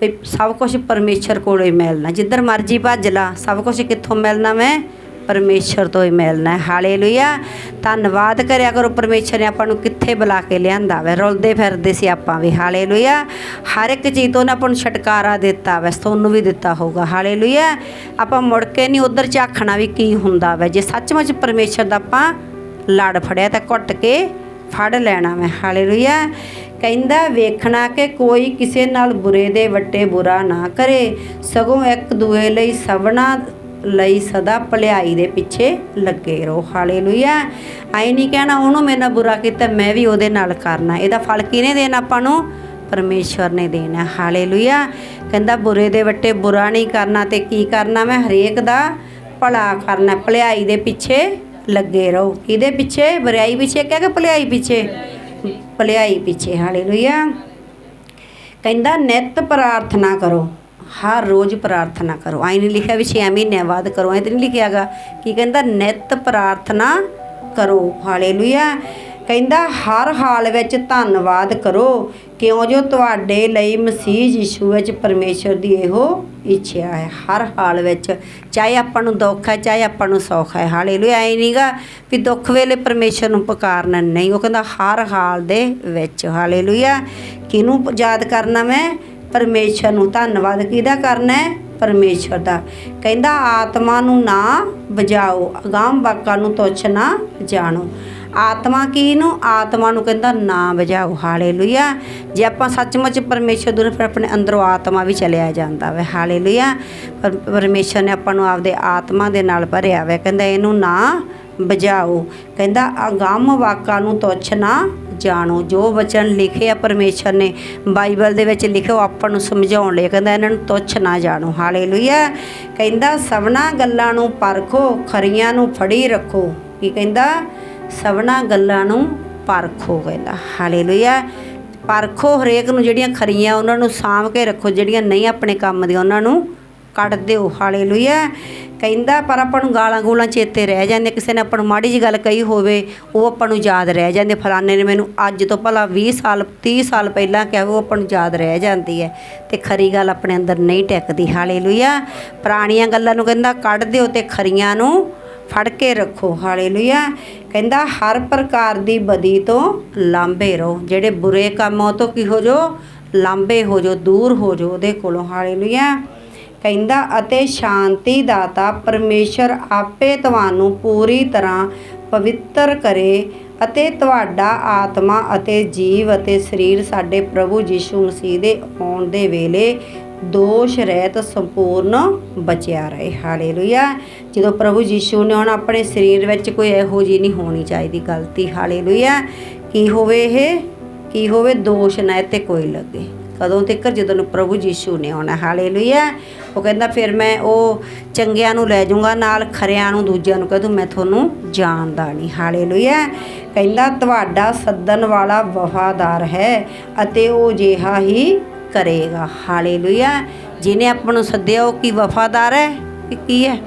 ਵੀ ਸਭ ਕੁਝ ਪਰਮੇਸ਼ਰ ਕੋਲੋਂ ਹੀ ਮਿਲਣਾ। ਜਿੱਧਰ ਮਰਜ਼ੀ ਭੱਜ ਲਾ, ਸਭ ਕੁਝ ਕਿੱਥੋਂ ਮਿਲਣਾ ਮੈਂ? ਪਰਮੇਸ਼ਰ ਤੋਂ ਹੀ ਮਿਲਣਾ ਹੈ। ਹਾਲੇਲੂਇਆ। ਧੰਨਵਾਦ ਕਰਿਆ ਕਰੋ ਪਰਮੇਸ਼ਰ ਨੇ ਆਪਾਂ ਨੂੰ ਕਿੱਥੇ ਬੁਲਾ ਕੇ ਲਿਆਂਦਾ ਵੈ। ਰੁਲਦੇ ਫਿਰਦੇ ਸੀ ਆਪਾਂ ਵੀ। ਹਾਲੇਲੂਇਆ। ਹਰ ਇੱਕ ਚੀਜ਼ ਤੋਂ ਉਹਨੇ ਆਪਾਂ ਨੂੰ ਛਟਕਾਰਾ ਦਿੱਤਾ ਵੈ। ਤੁਹਾਨੂੰ ਵੀ ਦਿੱਤਾ ਹੋਊਗਾ। ਹਾਲੇਲੂਇਆ। ਆਪਾਂ ਮੁੜ ਕੇ ਨਹੀਂ ਉਧਰ ਝਾਖਣਾ ਵੀ ਕੀ ਹੁੰਦਾ ਵੈ। ਜੇ ਸੱਚਮੁੱਚ ਪਰਮੇਸ਼ਰ ਦਾ ਆਪਾਂ ਲੜ ਫੜਿਆ ਤਾਂ ਘੁੱਟ ਕੇ ਫੜ ਲੈਣਾ ਮੈਂ ਹਾਲੇਲੂਇਆ। ਕਹਿੰਦਾ, ਵੇਖਣਾ ਕਿ ਕੋਈ ਕਿਸੇ ਨਾਲ ਬੁਰੇ ਦੇ ਵੱਟੇ ਬੁਰਾ ਨਾ ਕਰੇ। ਸਗੋਂ ਇੱਕ ਦੂਏ ਲਈ ਸਭਨਾ ਲਈ ਸਦਾ ਭਲਾਈ ਦੇ ਪਿੱਛੇ ਲੱਗੇ ਰਹੋ। ਹਾਲੇਲੂਇਆ। ਆਈ ਨਹੀਂ ਕਹਿਣਾ ਉਹਨੂੰ ਮੇਰੇ ਨਾਲ ਬੁਰਾ ਕੀਤਾ, ਮੈਂ ਵੀ ਉਹਦੇ ਨਾਲ ਕਰਨਾ। ਇਹਦਾ ਫਲ ਕਿਹਨੇ ਦੇਣਾ ਆਪਾਂ ਨੂੰ? ਪਰਮੇਸ਼ਵਰ ਨੇ ਦੇਣਾ। ਹਾਲੇਲੂਇਆ। ਕਹਿੰਦਾ, ਬੁਰੇ ਦੇ ਵੱਟੇ ਬੁਰਾ ਨਹੀਂ ਕਰਨਾ ਤੇ ਕੀ ਕਰਨਾ? ਮੈਂ ਹਰੇਕ ਦਾ ਭਲਾ ਕਰਨਾ। ਭਲਾਈ ਦੇ ਪਿੱਛੇ ਲੱਗੇ ਰਹੋ। ਕਿਹਦੇ ਪਿੱਛੇ? ਬੁਰਾਈ ਪਿੱਛੇ? ਕਹਿ ਕਿ ਭਲਾਈ ਪਿੱਛੇ? ਭਲਾਈ ਪਿੱਛੇ ਹਾਲੇਲੂਇਆ। ਕਹਿੰਦਾ, ਨਿਤ ਪ੍ਰਾਰਥਨਾ ਕਰੋ। ਹਰ ਰੋਜ਼ ਪ੍ਰਾਰਥਨਾ ਕਰੋ। ਆਈ ਨਹੀਂ ਲਿਖਿਆ ਵੀ 6 ਮਹੀਨਿਆਂ ਬਾਅਦ ਕਰੋ, ਐ ਤੇ ਨਹੀਂ ਲਿਖਿਆਗਾ। ਕੀ ਕਹਿੰਦਾ, ਨਿਤ ਪ੍ਰਾਰਥਨਾ ਕਰੋ। ਹਾਲੇਲੂਇਆ। ਕਹਿੰਦਾ, ਹਰ ਹਾਲ ਵਿੱਚ ਧੰਨਵਾਦ ਕਰੋ ਕਿਉਂ ਜੋ ਤੁਹਾਡੇ ਲਈ ਮਸੀਹ ਯਿਸੂ ਵਿੱਚ ਪਰਮੇਸ਼ਰ ਦੀ ਇਹੋ ਇੱਛਾ ਹੈ। ਹਰ ਹਾਲ ਵਿੱਚ ਚਾਹੇ ਆਪਾਂ ਨੂੰ ਦੁੱਖ ਹੈ, ਚਾਹੇ ਆਪਾਂ ਨੂੰ ਸੌਖ ਹੈ। ਹਾਲੇਲੂਇਆ, ਐ ਨਹੀਂਗਾ ਵੀ ਦੁੱਖ ਵੇਲੇ ਪਰਮੇਸ਼ਰ ਨੂੰ ਪੁਕਾਰਨਾ ਨਹੀਂ। ਉਹ ਕਹਿੰਦਾ, ਹਰ ਹਾਲ ਦੇ ਵਿੱਚ। ਹਾਲੇਲੂਇਆ, ਕਿਹਨੂੰ ਯਾਦ ਕਰਨਾ ਮੈਂ? ਪਰਮੇਸ਼ਰ ਨੂੰ। ਧੰਨਵਾਦ ਕਿਹਦਾ ਕਰਨਾ ਹੈ? ਪਰਮੇਸ਼ਰ ਦਾ। ਕਹਿੰਦਾ, ਆਤਮਾ ਨੂੰ ਨਾ ਬਜਾਓ ਅਗਾਮ ਵਾਕਾਂ ਨੂੰ ਤੁਛ ਨਾ ਜਾਣੋ। ਆਤਮਾ ਕੀ ਨੂੰ ਆਤਮਾ ਨੂੰ ਕਹਿੰਦਾ ਨਾ ਬਜਾਓ ਹਾਲੇਲੂਇਆ। ਜੇ ਆਪਾਂ ਸੱਚਮੁੱਚ ਪਰਮੇਸ਼ਰ ਦੂਰ ਫਿਰ ਆਪਣੇ ਅੰਦਰੋਂ ਆਤਮਾ ਵੀ ਚਲਿਆ ਜਾਂਦਾ ਵੇ, ਹਾਲੇਲੂਇਆ। ਪਰ ਪਰਮੇਸ਼ਰ ਨੇ ਆਪਾਂ ਨੂੰ ਆਪਦੇ ਆਤਮਾ ਦੇ ਨਾਲ ਭਰਿਆ ਵੇ, ਕਹਿੰਦਾ ਇਹਨੂੰ ਨਾ ਬਜਾਓ ਕਹਿੰਦਾ ਅਗੰਮ ਵਾਕਾਂ ਨੂੰ ਤੁੱਛ ਨਾ ਜਾਣੋ, ਜੋ ਵਚਨ ਲਿਖੇ ਆ ਪਰਮੇਸ਼ਰ ਨੇ, ਬਾਈਬਲ ਦੇ ਵਿੱਚ ਲਿਖਿਆ ਉਹ ਆਪਾਂ ਨੂੰ ਸਮਝਾਉਣ ਲਈ, ਕਹਿੰਦਾ ਇਹਨਾਂ ਨੂੰ ਤੁੱਛ ਨਾ ਜਾਣੋ, ਹਾਲੇਲੂਇਆ। ਕਹਿੰਦਾ ਸਭਨਾ ਗੱਲਾਂ ਨੂੰ ਪਰਖੋ, ਖਰੀਆਂ ਨੂੰ ਫੜੀ ਰੱਖੋ। ਕੀ ਕਹਿੰਦਾ? ਸਭਨਾ ਗੱਲਾਂ ਨੂੰ ਪਰਖੋ ਕਹਿੰਦਾ ਹਾਲੇਲੂਇਆ ਪਰਖੋ ਹਰੇਕ ਨੂੰ ਜਿਹੜੀਆਂ ਖਰੀਆਂ, ਉਹਨਾਂ ਨੂੰ ਸਾਂਭ ਕੇ ਰੱਖੋ, ਜਿਹੜੀਆਂ ਨਹੀਂ ਆਪਣੇ ਕੰਮ ਦੀਆਂ, ਉਹਨਾਂ ਨੂੰ ਕੱਢ ਦਿਓ। ਹਾਲੇਲੂਇਆ ਕਹਿੰਦਾ, ਪਰ ਆਪਾਂ ਨੂੰ ਗਾਲਾਂ ਗੂਲਾਂ ਚੇਤੇ ਰਹਿ ਜਾਂਦੇ ਕਿਸੇ ਨੇ ਆਪਾਂ ਨੂੰ ਮਾੜੀ ਜੀ ਗੱਲ ਕਹੀ ਹੋਵੇ, ਉਹ ਆਪਾਂ ਨੂੰ ਯਾਦ ਰਹਿ ਜਾਂਦੇ ਫਲਾਣੇ ਨੇ ਮੈਨੂੰ ਅੱਜ ਤੋਂ ਭਲਾ 20 ਸਾਲ 30 ਸਾਲ ਪਹਿਲਾਂ ਕਿਹਾ, ਉਹ ਆਪਾਂ ਨੂੰ ਯਾਦ ਰਹਿ ਜਾਂਦੀ ਹੈ ਤੇ ਖਰੀ ਗੱਲ ਆਪਣੇ ਅੰਦਰ ਨਹੀਂ ਟਿਕਦੀ। ਹਾਲੇਲੂਇਆ ਪੁਰਾਣੀਆਂ ਗੱਲਾਂ ਨੂੰ ਕਹਿੰਦਾ, ਕੱਢ ਦਿਓ ਤੇ ਖਰੀਆਂ ਨੂੰ ਫੜ ਕੇ ਰੱਖੋ। ਹਾਲੇਲੂਇਆ। ਕਹਿੰਦਾ, ਹਰ ਪ੍ਰਕਾਰ ਦੀ ਬਦੀ ਤੋਂ ਲਾਂਭੇ ਰਹੋ। ਜਿਹੜੇ ਬੁਰੇ ਕੰਮਾਂ ਤੋਂ ਕੀ ਹੋ ਜੋ ਲਾਂਬੇ ਹੋ ਜੋ ਦੂਰ ਹੋ ਜੋ ਉਹਦੇ ਕੋਲੋਂ। ਹਾਲੇਲੂਇਆ। ਕਹਿੰਦਾ, ਅਤੇ ਸ਼ਾਂਤੀ ਦਾਤਾ ਪਰਮੇਸ਼ਰ ਆਪੇ ਤੁਹਾਨੂੰ ਪੂਰੀ ਤਰ੍ਹਾਂ ਪਵਿੱਤਰ ਕਰੇ ਅਤੇ ਤੁਹਾਡਾ ਆਤਮਾ ਅਤੇ ਜੀਵ ਅਤੇ ਸਰੀਰ ਸਾਡੇ ਪ੍ਰਭੂ ਯੀਸ਼ੂ ਮਸੀਹ ਦੇ ਆਉਣ ਦੇ ਵੇਲੇ ਦੋਸ਼ ਰਹਿਤ ਸੰਪੂਰਨ ਬਚਿਆ ਰਹੇ। ਹਾਲੇਲੂਇਆ। ਜਦੋਂ ਪ੍ਰਭੂ ਯੀਸ਼ੂ ਨੇ ਹੁਣ ਆਪਣੇ ਸਰੀਰ ਵਿੱਚ ਕੋਈ ਇਹੋ ਜਿਹੀ ਨਹੀਂ ਹੋਣੀ ਚਾਹੀਦੀ ਗਲਤੀ, ਹਾਲੇਲੂਇਆ। ਕੀ ਹੋਵੇ ਇਹ? ਕੀ ਹੋਵੇ? ਦੋਸ਼ ਨਾ ਤੇ ਕੋਈ ਲੱਗੇ। ਕਦੋਂ ਤੱਕ ਜਦੋਂ ਪ੍ਰਭੂ ਯੀਸ਼ੂ ਨੇ ਆਉਣਾ। ਹਾਲੇਲੂਇਆ। ਉਹ ਕਹਿੰਦਾ, ਫਿਰ ਮੈਂ ਉਹ ਚੰਗਿਆਂ ਨੂੰ ਲੈ ਜਾਊਂਗਾ, ਨਾਲ ਖਰਿਆਂ ਨੂੰ ਦੂਜਿਆਂ ਨੂੰ ਕਹਿ ਦੂੰ, ਮੈਂ ਤੁਹਾਨੂੰ ਜਾਣਦਾ ਨਹੀਂ। ਹਾਲੇਲੂਇਆ। ਕਹਿੰਦਾ, ਤੁਹਾਡਾ ਸੱਦਣ ਵਾਲਾ ਵਫਾਦਾਰ ਹੈ ਅਤੇ ਉਹ ਜਿਹਾ ਹੀ ਕਰੇਗਾ। ਹਾਲੇਲੂਇਆ। ਜਿਹਨੇ ਆਪਾਂ ਨੂੰ ਸੱਦਿਆ, ਉਹ ਕੀ ਵਫਾਦਾਰ ਹੈ ਕਿ ਕੀ ਹੈ?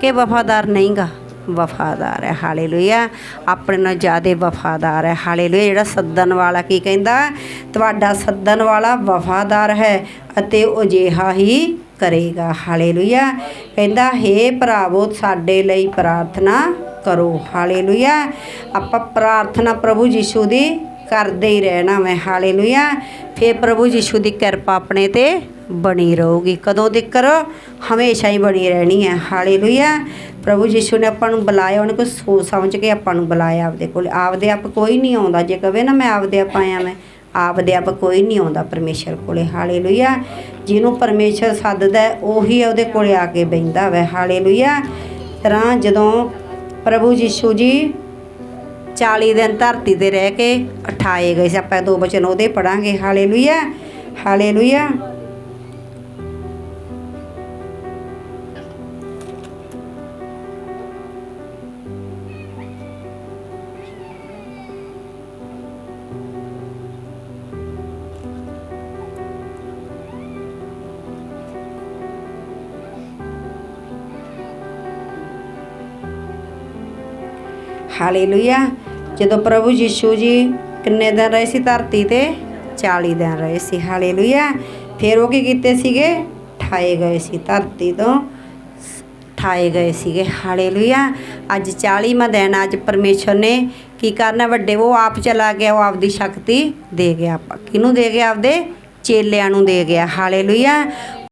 ਕਿ ਵਫਾਦਾਰ ਨਹੀਂਗਾ? ਵਫਾਦਾਰ ਹੈ। ਹਾਲੇਲੂਇਆ। ਆਪਣੇ ਨਾਲ ਜ਼ਿਆਦਾ ਵਫਾਦਾਰ ਹੈ। ਹਾਲੇਲੂਇਆ। ਜਿਹੜਾ ਸੱਦਣ ਵਾਲਾ ਕੀ ਕਹਿੰਦਾ? ਤੁਹਾਡਾ ਸੱਦਣ ਵਾਲਾ ਵਫਾਦਾਰ ਹੈ ਅਤੇ ਉਹ ਜਿਹਾ ਹੀ ਕਰੇਗਾ। ਹਾਲੇਲੂਇਆ। ਕਹਿੰਦਾ, ਹੇ ਭਰਾਵੋ, ਸਾਡੇ ਲਈ ਪ੍ਰਾਰਥਨਾ ਕਰੋ। ਹਾਲੇਲੂਇਆ। ਆਪਾਂ ਪ੍ਰਾਰਥਨਾ ਪ੍ਰਭੂ ਯੀਸ਼ੂ ਦੀ ਕਰਦੇ ਹੀ ਰਹਿਣਾ ਮੈਂ, ਹਾਲੇਲੂਇਆ। ਫੇ ਪ੍ਰਭੂ ਯੀਸ਼ੂ ਦੀ ਕਿਰਪਾ ਆਪਣੇ ਤੇ ਬਣੀ ਰਹੂਗੀ। ਕਦੋਂ ਤੱਕ ਹਮੇਸ਼ਾ ਹੀ ਬਣੀ ਰਹਿਣੀ ਹੈ। ਹਾਲੇਲੂਇਆ। ਪ੍ਰਭੂ ਯੀਸ਼ੂ ਨੇ ਆਪਾਂ ਨੂੰ ਬੁਲਾਇਆ, ਉਹਨੇ ਕੋਈ ਸੋਚ ਸਮਝ ਕੇ ਆਪਾਂ ਨੂੰ ਬੁਲਾਇਆ ਆਪਦੇ ਕੋਲ। ਆਪਦੇ ਆਪ ਕੋਈ ਨਹੀਂ ਆਉਂਦਾ। ਜੇ ਕਵੇ ਨਾ ਮੈਂ ਆਪਦੇ ਆਪ ਆਇਆ ਮੈਂ, ਆਪਦੇ ਆਪ ਕੋਈ ਨਹੀਂ ਆਉਂਦਾ ਪਰਮੇਸ਼ਰ ਕੋਲੇ। ਹਾਲੇਲੂਇਆ। ਜਿਹਨੂੰ ਪਰਮੇਸ਼ਰ ਸੱਦਦਾ, ਉਹੀ ਉਹਦੇ ਕੋਲੇ ਆ ਕੇ ਬੈਂਦਾ ਵੈ। ਹਾਲੇਲੂਇਆ। ਤਰ੍ਹਾਂ ਜਦੋਂ ਪ੍ਰਭੂ ਯੀਸ਼ੂ ਜੀ 40 ਦਿਨ ਧਰਤੀ ਤੇ ਰਹਿ ਕੇ ਉਠਾਏ ਗਏ ਸੀ। ਆਪਾਂ ਦੋ ਬਚਨ ਉਹਦੇ ਪੜਾਂਗੇ ਹਾਲੇਲੂਇਆ ਹਾਲੇਲੂਇਆ। ਹਾਲੇਲੂਇਆ। ਜਦੋਂ ਪ੍ਰਭੂ ਯੀਸ਼ੂ ਜੀ ਕਿੰਨੇ ਦਿਨ ਰਹੇ ਸੀ ਧਰਤੀ ਤੇ? 40 ਦਿਨ ਰਹੇ ਸੀ। ਹਾਲੇਲੂਇਆ। ਫਿਰ ਉਹ ਕੀ ਕੀਤੇ ਸੀਗੇ? ਠਾਏ ਗਏ ਸੀ। ਧਰਤੀ ਤੋਂ ਠਾਏ ਗਏ ਸੀਗੇ। ਹਾਲੇਲੂਇਆ। ਅੱਜ 40ਵਾਂ ਦਿਨ ਅੱਜ ਪਰਮੇਸ਼ਰ ਨੇ ਕੀ ਕਰਨਾ? ਵੱਡੇ ਉਹ ਆਪ ਚਲਾ ਗਿਆ। ਉਹ ਆਪਦੀ ਸ਼ਕਤੀ ਦੇ ਗਿਆ। ਕਿਹਨੂੰ ਦੇ ਗਿਆ? ਆਪਦੇ ਚੇਲਿਆਂ ਨੂੰ ਦੇ ਗਿਆ। ਹਾਲੇਲੂਇਆ।